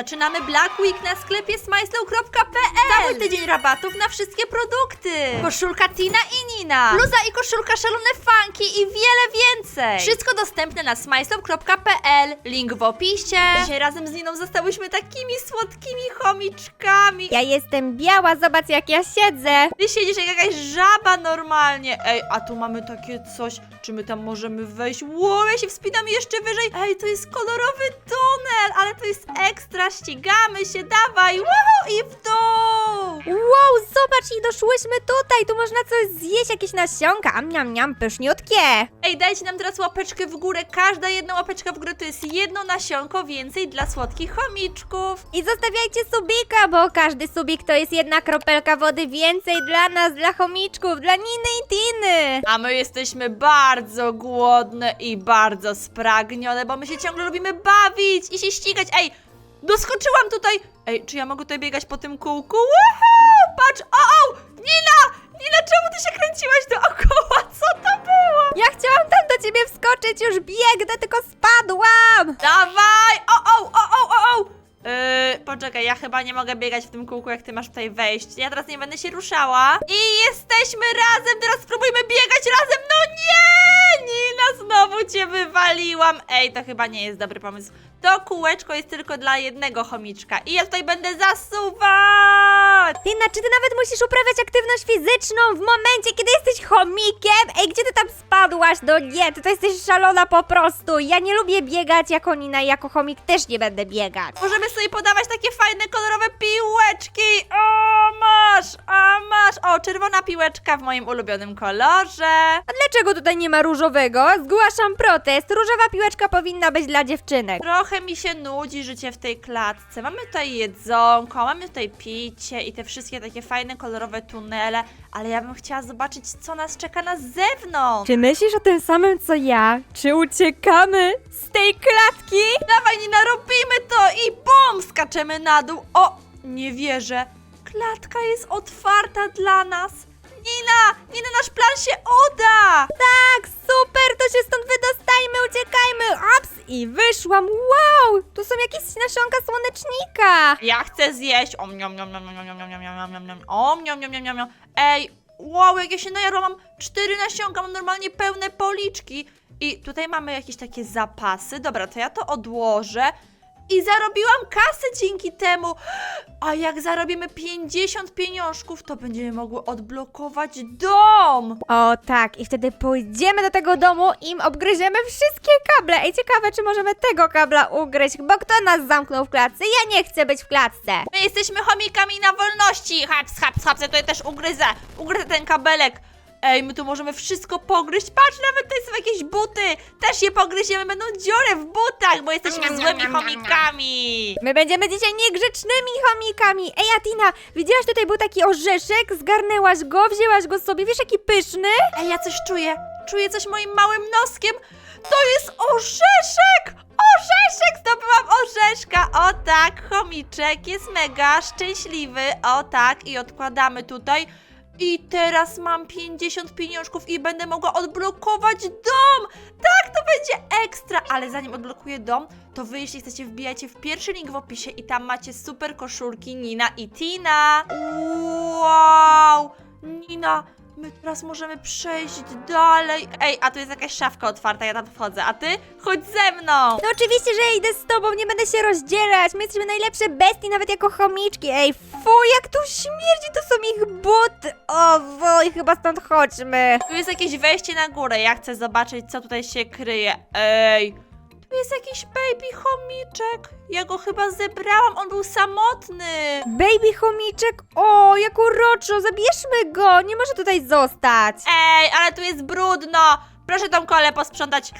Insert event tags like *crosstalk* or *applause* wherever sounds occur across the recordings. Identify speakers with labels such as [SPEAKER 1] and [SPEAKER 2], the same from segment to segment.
[SPEAKER 1] Zaczynamy Black Week na sklepie smajslow.pl Cały tydzień rabatów na wszystkie produkty Koszulka Tina i Nina Bluza i koszulka szalone funky i wiele więcej Wszystko dostępne na smajslow.pl Link w opisie Dzisiaj razem z Niną zostałyśmy takimi słodkimi chomiczkami
[SPEAKER 2] Ja jestem biała, zobacz jak ja siedzę.
[SPEAKER 1] Ty siedzisz jak jakaś żaba normalnie. Ej, a tu mamy takie coś. Czy my tam możemy wejść? Wow, ja się wspinam jeszcze wyżej. Ej, to jest kolorowy tunel, ale to jest ekstra. Ścigamy się, dawaj. Wow, i w dół.
[SPEAKER 2] Wow, zobacz i doszłyśmy tutaj, tu można coś zjeść, jakieś nasionka, am niam niam, pyszniutkie.
[SPEAKER 1] Ej, dajcie nam teraz łapeczkę w górę. Każda jedna łapeczka w górę to jest jedno nasionko więcej dla słodkich chomiczków.
[SPEAKER 2] I zostawiajcie subika, bo każdy subik to jest jedna kropelka wody więcej dla nas, dla chomiczków, dla Niny i Tiny.
[SPEAKER 1] A my jesteśmy bardzo głodne i bardzo spragnione, bo my się ciągle lubimy bawić i się ścigać. Ej, doskoczyłam tutaj. Ej, czy ja mogę tutaj biegać po tym kółku? Woohoo! Patrz, o, o! Nina! Nina, czemu ty się kręciłaś dookoła? *laughs* Co to było?
[SPEAKER 2] Ja chciałam tam do ciebie wskoczyć, już biegnę, tylko spadłam.
[SPEAKER 1] Dawaj! O, o, o, o, o, o! Yy, poczekaj, ja chyba nie mogę biegać w tym kółku, jak ty masz tutaj wejść. Ja teraz nie będę się ruszała. I jesteśmy razem, teraz spróbujmy biegać razem. No nie! Nina, znowu cię wywaliłam. Ej, to chyba nie jest dobry pomysł. To kółeczko jest tylko dla jednego chomiczka. I ja tutaj będę zasuwać!
[SPEAKER 2] Tina, czy ty nawet musisz uprawiać aktywność fizyczną w momencie, kiedy jesteś chomikiem? Ej, gdzie ty tam spadłaś? No nie, ty to jesteś szalona po prostu. Ja nie lubię biegać jako Nina i jako chomik też nie będę biegać.
[SPEAKER 1] Możemy sobie podawać takie fajne, kolorowe piłeczki. O, masz, a masz. O, czerwona piłeczka w moim ulubionym kolorze.
[SPEAKER 2] A dlaczego tutaj nie ma różowego? Zgłaszam protest. Różowa piłeczka powinna być dla dziewczynek.
[SPEAKER 1] Trochę mi się nudzi życie w tej klatce. Mamy tutaj jedzonko, mamy tutaj picie i te wszystkie takie fajne, kolorowe tunele, ale ja bym chciała zobaczyć, co nas czeka na zewnątrz.
[SPEAKER 2] Czy myślisz o tym samym co ja? Czy uciekamy z tej klatki?
[SPEAKER 1] Dawaj, Nina, robimy to i bum, skaczemy na dół. O, nie wierzę. Klatka jest otwarta dla nas. Nina, Nina, nasz plan się uda.
[SPEAKER 2] Tak, super, to się stąd wydostajmy, uciekajmy. Ops, i wyszłam. Wow, tu są jakieś nasionka słonecznika.
[SPEAKER 1] Ja chcę zjeść. Om, niom, niom, niom, niom, niom, niom, niom, niom, niom, niom. Om, niom, niom, niom, niom. Ej, wow, jak ja się najadłam, mam cztery nasionka, mam normalnie pełne policzki. I tutaj mamy jakieś takie zapasy. Dobra, to ja to odłożę. I zarobiłam kasę dzięki temu. A jak zarobimy 50 pieniążków, to będziemy mogły odblokować dom.
[SPEAKER 2] O tak, i wtedy pójdziemy do tego domu i im obgryziemy wszystkie kable. Ej, ciekawe, czy możemy tego kabla ugryźć, bo kto nas zamknął w klatce? Ja nie chcę być w klatce.
[SPEAKER 1] My jesteśmy chomikami na wolności. Haps, haps, haps, ja tutaj też ugryzę. Ugryzę ten kabelek. Ej, my tu możemy wszystko pogryźć. Patrz, nawet tutaj są jakieś buty. Też je pogryziemy, będą dziury w butach, bo jesteśmy złymi chomikami.
[SPEAKER 2] My będziemy dzisiaj niegrzecznymi chomikami. Ej, Atina, widziałaś tutaj był taki orzeszek? Zgarnęłaś go, wzięłaś go sobie, wiesz jaki pyszny?
[SPEAKER 1] Ej, ja coś czuję. Czuję coś moim małym noskiem. To jest orzeszek! Orzeszek! Zdobyłam orzeszka! O tak, chomiczek jest mega szczęśliwy. O tak, i odkładamy tutaj. I teraz mam 50 pieniążków i będę mogła odblokować dom! Tak, to będzie ekstra! Ale zanim odblokuję dom, to wy jeśli chcecie wbijajcie w pierwszy link w opisie i tam macie super koszulki Nina i Tina. Wow! Nina, my teraz możemy przejść dalej. Ej, a tu jest jakaś szafka otwarta, ja tam wchodzę. A ty? Chodź ze mną!
[SPEAKER 2] No oczywiście, że idę z tobą, nie będę się rozdzielać. My jesteśmy najlepsze bestie, nawet jako chomiczki. Ej, fu, jak tu śmierdzi, to są ich buty. O, wuj, chyba stąd chodźmy.
[SPEAKER 1] Tu jest jakieś wejście na górę. Ja chcę zobaczyć, co tutaj się kryje. Ej, jest jakiś baby chomiczek. Ja go chyba zebrałam, on był samotny.
[SPEAKER 2] Baby chomiczek, o, jak uroczo, zabierzmy go, nie może tutaj zostać.
[SPEAKER 1] Ej, ale tu jest brudno. Proszę tą kolę posprzątać.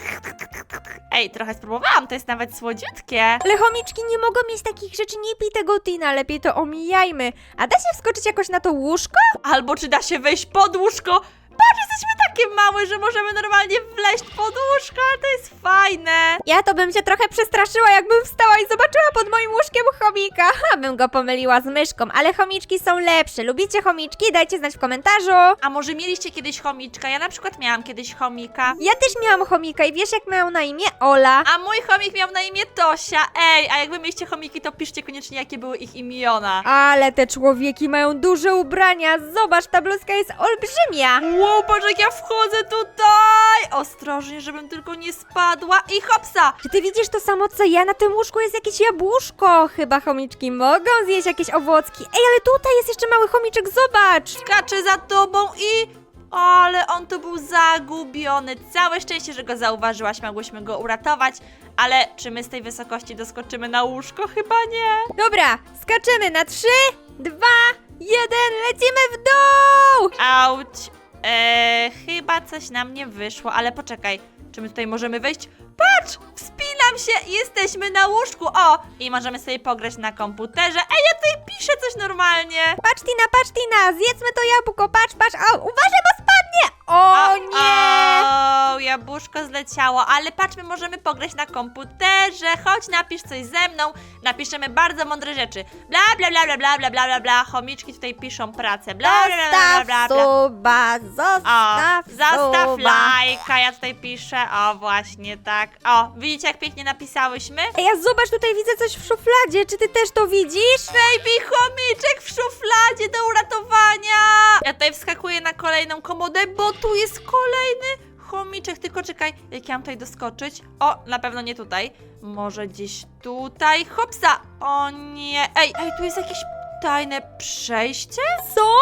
[SPEAKER 1] Ej, trochę spróbowałam, to jest nawet słodziutkie.
[SPEAKER 2] Ale chomiczki nie mogą mieć takich rzeczy, nie pij tego Tina, lepiej to omijajmy. A da się wskoczyć jakoś na to łóżko?
[SPEAKER 1] Albo czy da się wejść pod łóżko? Patrz, jesteśmy takie małe, że możemy normalnie wleźć pod łóżko, ale to jest fajne.
[SPEAKER 2] Ja to bym się trochę przestraszyła, jakbym wstała i zobaczyła pod moim łóżkiem chomika. *laughs* Ha, bym go pomyliła z myszką, ale chomiczki są lepsze. Lubicie chomiczki? Dajcie znać w komentarzu.
[SPEAKER 1] A może mieliście kiedyś chomiczka? Ja na przykład miałam kiedyś chomika.
[SPEAKER 2] Ja też miałam chomika i wiesz jak miał na imię? Ola.
[SPEAKER 1] A mój chomik miał na imię Tosia. Ej, a jak wy mieliście chomiki, to piszcie koniecznie, jakie były ich imiona.
[SPEAKER 2] Ale te człowieki mają duże ubrania. Zobacz, ta bluzka jest olbrzymia.
[SPEAKER 1] Wow, patrz jak ja wchodzę tutaj! Ostrożnie, żebym tylko nie spadła i hopsa!
[SPEAKER 2] Czy ty widzisz to samo co ja? Na tym łóżku jest jakieś jabłuszko. Chyba chomiczki mogą zjeść jakieś owocki. Ej, ale tutaj jest jeszcze mały chomiczek, zobacz.
[SPEAKER 1] Skaczę za tobą i... Ale on tu był zagubiony. Całe szczęście, że go zauważyłaś, mogłyśmy go uratować. Ale czy my z tej wysokości doskoczymy na łóżko? Chyba nie.
[SPEAKER 2] Dobra, skaczemy na trzy, dwa, jeden, lecimy w dół!
[SPEAKER 1] Auć. Eee, chyba coś nam nie wyszło, ale poczekaj. Czy my tutaj możemy wejść? Patrz! Wspinam się jesteśmy na łóżku. O! I możemy sobie pograć na komputerze. Ej, ja tutaj piszę coś normalnie.
[SPEAKER 2] Patrz Tina, patrz Tina, zjedzmy to jabłko, patrz, patrz, o, uważaj, bo spadnie! O, nie!
[SPEAKER 1] O, jabłuszko zleciało, ale patrz, my możemy pograć na komputerze. Chodź, napisz coś ze mną. Napiszemy bardzo mądre rzeczy. Bla, bla, bla, bla, bla, bla, bla, bla, bla. Chomiczki tutaj piszą pracę. Bla, bla, bla, bla, bla,
[SPEAKER 2] Zostaw
[SPEAKER 1] bla.
[SPEAKER 2] suba,
[SPEAKER 1] O,
[SPEAKER 2] zostaw
[SPEAKER 1] zastaw
[SPEAKER 2] suba.
[SPEAKER 1] lajka, ja tutaj piszę, o właśnie tak. O, widzicie jak pięknie napisałyśmy?
[SPEAKER 2] Ej, a zobacz, tutaj widzę coś w szufladzie, czy ty też to widzisz?
[SPEAKER 1] Baby chomiczek w szufladzie do uratowania! Ja tutaj wskakuję na kolejną komodę, bo tu jest kolejny chomiczek. Tylko czekaj, jak ja mam tutaj doskoczyć? O, na pewno nie tutaj. Może gdzieś tutaj. Hopsa! O nie! Ej, ej, tu jest jakieś tajne przejście?
[SPEAKER 2] Co?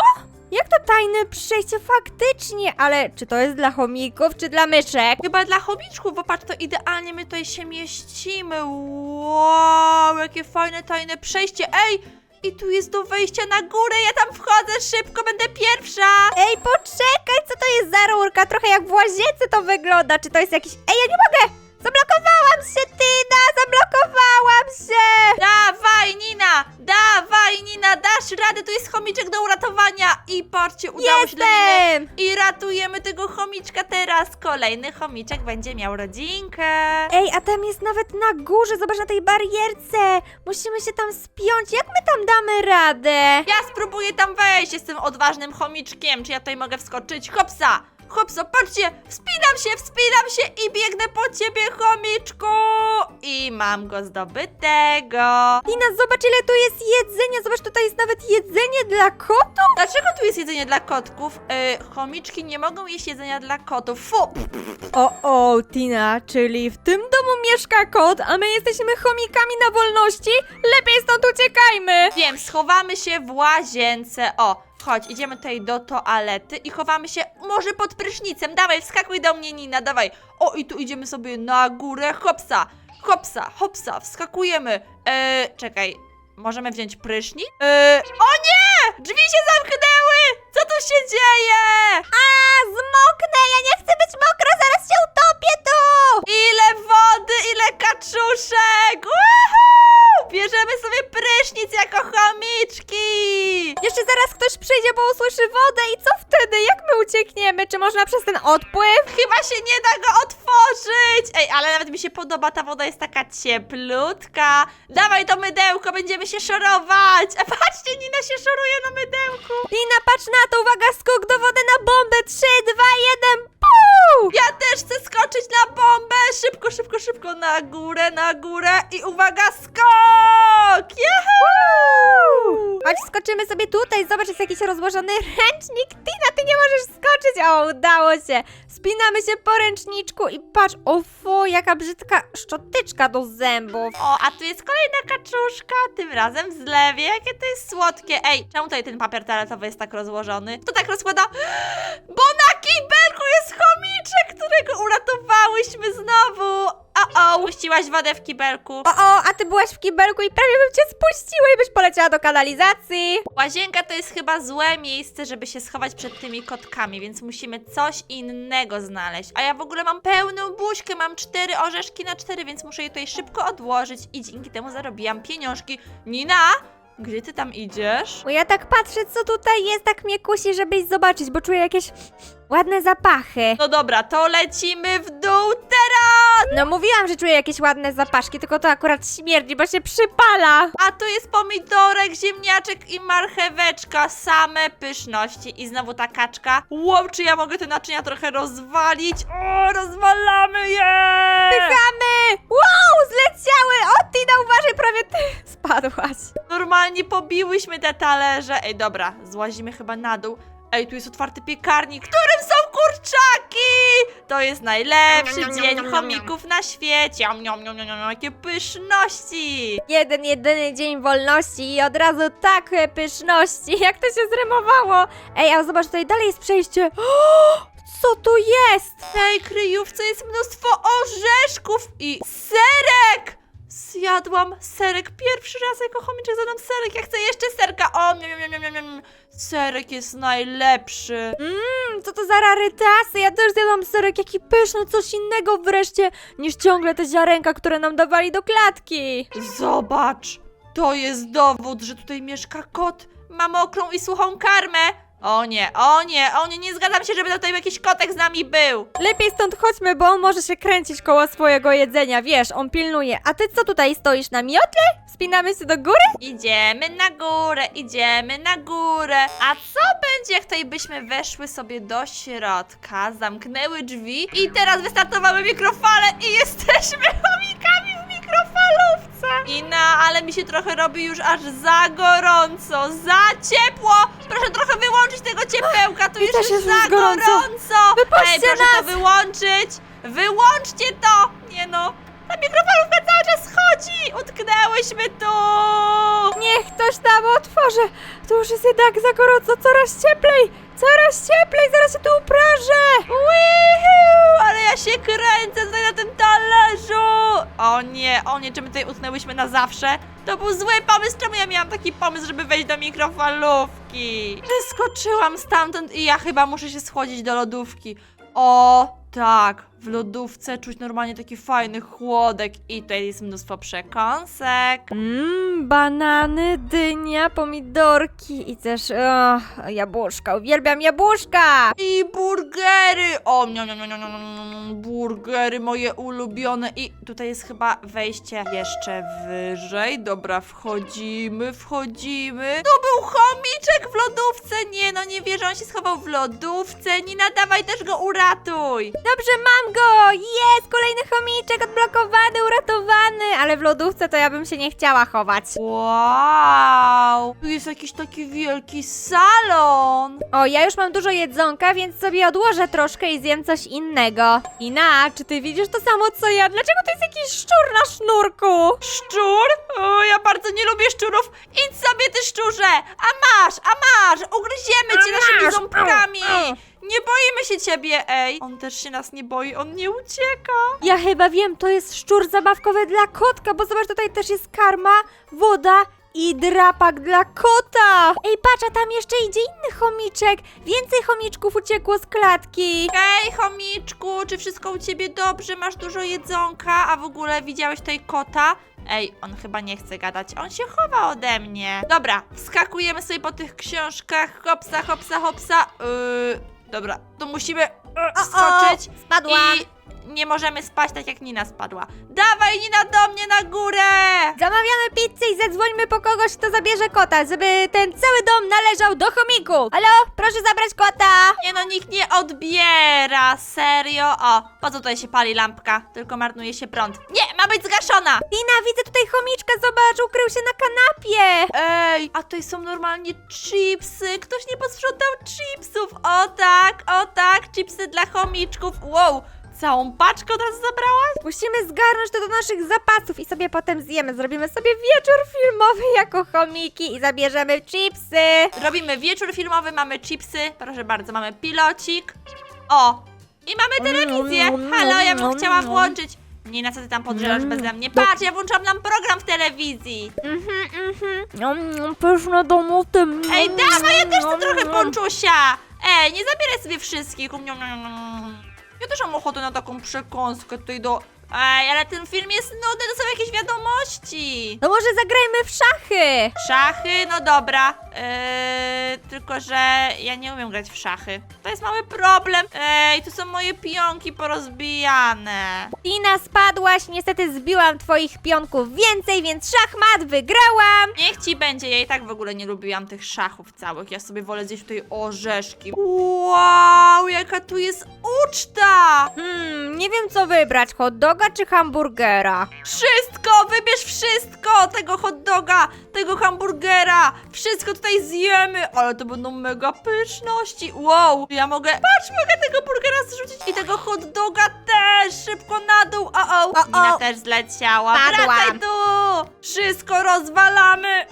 [SPEAKER 2] Jak to tajne przejście faktycznie? Ale czy to jest dla chomików, czy dla myszek?
[SPEAKER 1] Chyba dla chomiczków, bo patrz, to idealnie my tutaj się mieścimy. Wow, jakie fajne tajne przejście. Ej, i tu jest do wejścia na górę. Ja tam wchodzę szybko, będę pierwsza.
[SPEAKER 2] Ej, poczekaj, co to jest za rurka? Trochę jak w łazience to wygląda. Czy to jest jakiś... Ej, ja nie mogę! Zablokowałam się, Tina! Zablokowałam się!
[SPEAKER 1] Dawaj, Nina! Dawaj, Nina! Dasz radę, tu jest chomiczek do uratowania. I patrzcie, udało się dla Niny.
[SPEAKER 2] Jestem!
[SPEAKER 1] I ratujemy tego chomiczka teraz. Kolejny chomiczek będzie miał rodzinkę.
[SPEAKER 2] Ej, a tam jest nawet na górze, zobacz na tej barierce! Musimy się tam spiąć, jak my tam damy radę?
[SPEAKER 1] Ja spróbuję tam wejść, jestem odważnym chomiczkiem. Czy ja tutaj mogę wskoczyć? Hopsa! Hopsa, patrzcie! Wspinam się, wspinam się i biegnę po ciebie, chomiczku! I mam go zdobytego.
[SPEAKER 2] Tina, zobacz ile tu jest jedzenia, zobacz tutaj jest nawet jedzenie dla kotów!
[SPEAKER 1] Dlaczego tu jest jedzenie dla kotków? Yy, chomiczki nie mogą jeść jedzenia dla kotów. Fu!
[SPEAKER 2] O, o, Tina, czyli w tym domu mieszka kot, a my jesteśmy chomikami na wolności? Lepiej stąd uciekajmy!
[SPEAKER 1] Wiem, schowamy się w łazience. O, chodź, idziemy tutaj do toalety i chowamy się może pod prysznicem. Dawaj, wskakuj do mnie, Nina, dawaj. O, i tu idziemy sobie na górę. Hopsa, hopsa, hopsa, wskakujemy. Eee, czekaj, możemy wziąć prysznic? Eee, o nie! Drzwi się zamknęły! Co tu się dzieje?
[SPEAKER 2] A, zmoknę, ja nie chcę być mokra, zaraz się utopię tu!
[SPEAKER 1] Ile wody, ile kaczuszek! Woohoo! Bierzemy sobie prysznic jako chomiczki!
[SPEAKER 2] Jeszcze zaraz ktoś przyjdzie, bo usłyszy wodę i co wtedy? Jak my uciekniemy? Czy można przez ten odpływ?
[SPEAKER 1] Chyba się nie da go otworzyć! Ej, ale nawet mi się podoba, ta woda jest taka cieplutka. Dawaj to mydełko, będziemy się szorować! A patrzcie, Nina się szoruje na mydełku!
[SPEAKER 2] Tina, patrz na to, uwaga, skok do wody na bombę, 3, 2, 1, puu!
[SPEAKER 1] Ja też chcę skoczyć na bombę! Szybko, szybko, szybko, na górę, na górę i uwaga, skok! Juhu!
[SPEAKER 2] Chodź, skoczymy sobie tutaj, zobacz, jest jakiś rozłożony ręcznik. Tina, ty nie możesz skoczyć. O, udało się. Spinamy się po ręczniczku i patrz, o fu, jaka brzydka szczoteczka do zębów.
[SPEAKER 1] O, a tu jest kolejna kaczuszka, tym razem w zlewie. Jakie to jest słodkie. Ej, czemu tutaj ten papier toaletowy jest tak rozłożony? Kto tak rozkłada? *gasps* Bo na kibelku jest chomiczek, którego uratowałyśmy znowu. O, o, puściłaś wodę w kibelku.
[SPEAKER 2] O, o, a ty byłaś w kibelku i prawie bym cię spuściła i byś poleciała do kanalizacji.
[SPEAKER 1] Łazienka to jest chyba złe miejsce, żeby się schować przed tymi kotkami, więc musimy coś innego znaleźć. A ja w ogóle mam pełną buźkę, mam cztery orzeszki na cztery, więc muszę je tutaj szybko odłożyć i dzięki temu zarobiłam pieniążki. Nina, gdzie ty tam idziesz?
[SPEAKER 2] Bo ja tak patrzę, co tutaj jest, tak mnie kusi, żebyś zobaczyć, bo czuję jakieś ładne zapachy.
[SPEAKER 1] No dobra, to lecimy w dół teraz!
[SPEAKER 2] No mówiłam, że czuję jakieś ładne zapaszki, tylko to akurat śmierdzi, bo się przypala.
[SPEAKER 1] A tu jest pomidorek, ziemniaczek i marcheweczka. Same pyszności. I znowu ta kaczka. Wow, czy ja mogę te naczynia trochę rozwalić? O, rozwalamy je!
[SPEAKER 2] Pychamy! Wow, zleciały! O, Tina, uważaj, prawie ty spadłaś.
[SPEAKER 1] Normalnie pobiłyśmy te talerze. Ej, dobra, złazimy chyba na dół. Ej, tu jest otwarty piekarnik, w którym są kurczaki! To jest najlepszy dzień chomików na świecie. Niom, niom, jakie pyszności!
[SPEAKER 2] Jeden, jedyny dzień wolności i od razu takie pyszności. *laughs* Jak to się zremowało? Ej, a zobacz, tutaj dalej jest przejście. O, *gasps* co tu jest?
[SPEAKER 1] W tej kryjówce jest mnóstwo orzeszków i serek! Zjadłam serek pierwszy raz jako chomiczek zjadłam serek. Ja chcę jeszcze serka. O, miam, miam, miam, miam. Serek jest najlepszy.
[SPEAKER 2] Mmm, co to za rarytasy? Ja też zjadłam serek, jaki pyszny, coś innego wreszcie, niż ciągle te ziarenka, które nam dawali do klatki.
[SPEAKER 1] Zobacz, to jest dowód, że tutaj mieszka kot. Ma mokrą i suchą karmę. O nie, o nie, o nie, nie zgadzam się, żeby tutaj jakiś kotek z nami był.
[SPEAKER 2] Lepiej stąd chodźmy, bo on może się kręcić koło swojego jedzenia, wiesz, on pilnuje. A ty co tutaj stoisz na miotle? Spinamy się do góry?
[SPEAKER 1] Idziemy na górę, idziemy na górę. A co będzie, jak tutaj byśmy weszły sobie do środka, zamknęły drzwi i teraz wystartowały mikrofale i jesteśmy *laughs* chomikami w mikrofalówce. Ina, ale mi się trochę robi już aż za gorąco, za ciepło. Proszę trochę wyłączyć tego ciepełka, tu
[SPEAKER 2] Mi
[SPEAKER 1] już
[SPEAKER 2] też
[SPEAKER 1] jest
[SPEAKER 2] jest
[SPEAKER 1] za
[SPEAKER 2] już gorąco.
[SPEAKER 1] gorąco.
[SPEAKER 2] Wypuśćcie
[SPEAKER 1] Ej, proszę to
[SPEAKER 2] nas.
[SPEAKER 1] wyłączyć. Wyłączcie to. Nie no, ta mikrofalówka cały czas chodzi. Utknęłyśmy tu.
[SPEAKER 2] Niech ktoś tam otworzy. To już jest jednak za gorąco, coraz cieplej, coraz cieplej, zaraz się tu uprażę.
[SPEAKER 1] Wihu, ale ja się kręcę tutaj na tym talerzu! O nie, o nie, czy my tutaj utknęłyśmy na zawsze? To był zły pomysł, czemu ja miałam taki pomysł, żeby wejść do mikrofalówki? Wyskoczyłam stamtąd i ja chyba muszę się schodzić do lodówki. O, tak, w lodówce czuć normalnie taki fajny chłodek i tutaj jest mnóstwo przekąsek.
[SPEAKER 2] Mmm, banany, dynia, pomidorki i też oh, jabłuszka. Uwielbiam jabłuszka.
[SPEAKER 1] I burgery! O, niam, niam, niam, niam, niam, burgery moje ulubione. I tutaj jest chyba wejście jeszcze wyżej. Dobra, wchodzimy, wchodzimy. Tu był chomiczek w lodówce! Nie no, nie wierzę, on się schował w lodówce. Nina, dawaj też go uratuj!
[SPEAKER 2] Dobrze, mam go! Jest! Kolejny chomiczek odblokowany, uratowany! Ale w lodówce to ja bym się nie chciała chować.
[SPEAKER 1] Wow! Tu jest jakiś taki wielki salon!
[SPEAKER 2] O, ja już mam dużo jedzonka, więc sobie odłożę troszkę i zjem coś innego. Ina, czy ty widzisz to samo co ja? Dlaczego to jest jakiś szczur na sznurku?
[SPEAKER 1] Szczur? O, ja bardzo nie lubię szczurów. Idź sobie, ty szczurze! A masz, a masz! Ugryziemy cię naszymi ząbkami! Nie boimy się ciebie, ej! On też się nas nie boi, on nie ucieka.
[SPEAKER 2] Ja chyba wiem, to jest szczur zabawkowy dla kotka, bo zobacz, tutaj też jest karma, woda i drapak dla kota. Ej, patrz, a tam jeszcze idzie inny chomiczek. Więcej chomiczków uciekło z klatki.
[SPEAKER 1] Hej, chomiczku, czy wszystko u ciebie dobrze? Masz dużo jedzonka, a w ogóle widziałeś tutaj kota? Ej, on chyba nie chce gadać, on się chowa ode mnie. Dobra, wskakujemy sobie po tych książkach, hopsa, hopsa, hopsa. Yy, dobra, to musimy yy, skoczyć.
[SPEAKER 2] spadłam.
[SPEAKER 1] I nie możemy spać tak jak Nina spadła. Dawaj Nina do mnie na górę!
[SPEAKER 2] Zamawiamy pizzę i zadzwońmy po kogoś, kto zabierze kota, żeby ten cały dom należał do chomików. Halo, proszę zabrać kota.
[SPEAKER 1] Nie no, nikt nie odbiera, serio. O, po co tutaj się pali lampka? Tylko marnuje się prąd. Nie, ma być zgaszona!
[SPEAKER 2] Tina, widzę tutaj chomiczka, zobacz, ukrył się na kanapie.
[SPEAKER 1] Ej, a tutaj są normalnie chipsy. Ktoś nie posprzątał chipsów. O tak, o tak, chipsy dla chomiczków. Wow, całą paczkę od razu zabrałaś?
[SPEAKER 2] Musimy zgarnąć to do naszych zapasów i sobie potem zjemy. Zrobimy sobie wieczór filmowy jako chomiki i zabierzemy chipsy.
[SPEAKER 1] Robimy wieczór filmowy, mamy chipsy. Proszę bardzo, mamy pilocik. O, i mamy telewizję. Halo, ja bym chciała włączyć. Nie, na co ty tam podgrzewasz beze mnie? Patrz, ja włączam nam program w telewizji.
[SPEAKER 2] Mhm, mhm. Pyszne domoty.
[SPEAKER 1] Ej, dawaj, ja też chcę trochę ponczusia! Ej, nie zabieraj sobie wszystkich! Niam, niam, niam. Ja też mam ochotę na taką przekąskę tutaj do... Ej, ale ten film jest nudny, to są jakieś wiadomości!
[SPEAKER 2] No może zagrajmy w szachy.
[SPEAKER 1] Szachy, no dobra. Eee, tylko, że ja nie umiem grać w szachy. To jest mały problem. Ej, tu są moje pionki porozbijane.
[SPEAKER 2] Tina, spadłaś, niestety zbiłam twoich pionków więcej, więc szachmat wygrałam.
[SPEAKER 1] Niech ci będzie, ja i tak w ogóle nie lubiłam tych szachów całych. Ja sobie wolę zjeść tutaj orzeszki. Wow, jaka tu jest uczta!
[SPEAKER 2] Hmm, nie wiem co wybrać, hot doga czy hamburgera?
[SPEAKER 1] Wszystko, wybierz wszystko! Tego hot doga, tego hamburgera, wszystko tutaj zjemy! Ale to będą mega pyszności! Wow, ja mogę, patrz, mogę tego burgera zrzucić i tego hot doga też! Szybko na dół, o o!
[SPEAKER 2] O, o.
[SPEAKER 1] Nina też zleciała,
[SPEAKER 2] Padłam.
[SPEAKER 1] wracaj tu! Wszystko rozwalamy!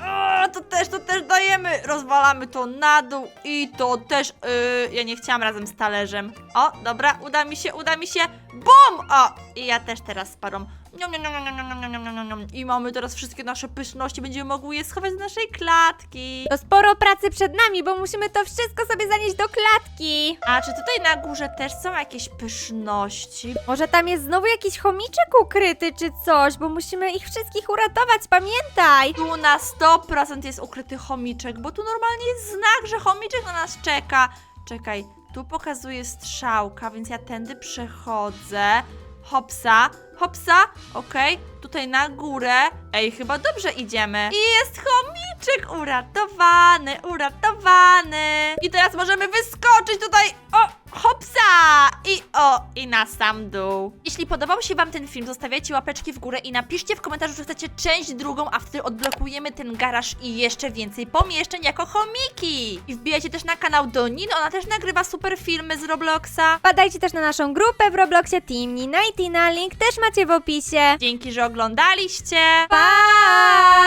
[SPEAKER 1] O, to też, to też dajemy! Rozwalamy to na dół i to też, yy, ja nie chciałam razem z talerzem. O, dobra, uda mi się, uda mi się! Bum! O! I ja też teraz z parą. Niam, niam, niam, niam, niam, niam. I mamy teraz wszystkie nasze pyszności, będziemy mogły je schować z naszej klatki.
[SPEAKER 2] To sporo pracy przed nami, bo musimy to wszystko sobie zanieść do klatki.
[SPEAKER 1] A czy tutaj na górze też są jakieś pyszności?
[SPEAKER 2] Może tam jest znowu jakiś chomiczek ukryty czy coś, bo musimy ich wszystkich uratować, pamiętaj.
[SPEAKER 1] Tu na 100% jest ukryty chomiczek, bo tu normalnie jest znak, że chomiczek na nas czeka. Czekaj, tu pokazuje strzałka, więc ja tędy przechodzę. Hopsa, hopsa, okej, tutaj na górę. Ej, chyba dobrze idziemy. I jest chomiczek uratowany, uratowany. I teraz możemy wyskoczyć tutaj, o, hopsa! I o, i na sam dół. Jeśli podobał się Wam ten film, zostawiajcie łapeczki w górę i napiszcie w komentarzu, że chcecie część drugą, a wtedy odblokujemy ten garaż i jeszcze więcej pomieszczeń jako chomiki. I wbijajcie też na kanał Donin, ona też nagrywa super filmy z Robloxa.
[SPEAKER 2] Wpadajcie też na naszą grupę w Robloxie Team Nina i Tina, link też macie w opisie.
[SPEAKER 1] Dzięki, że oglądaliście.
[SPEAKER 2] Pa!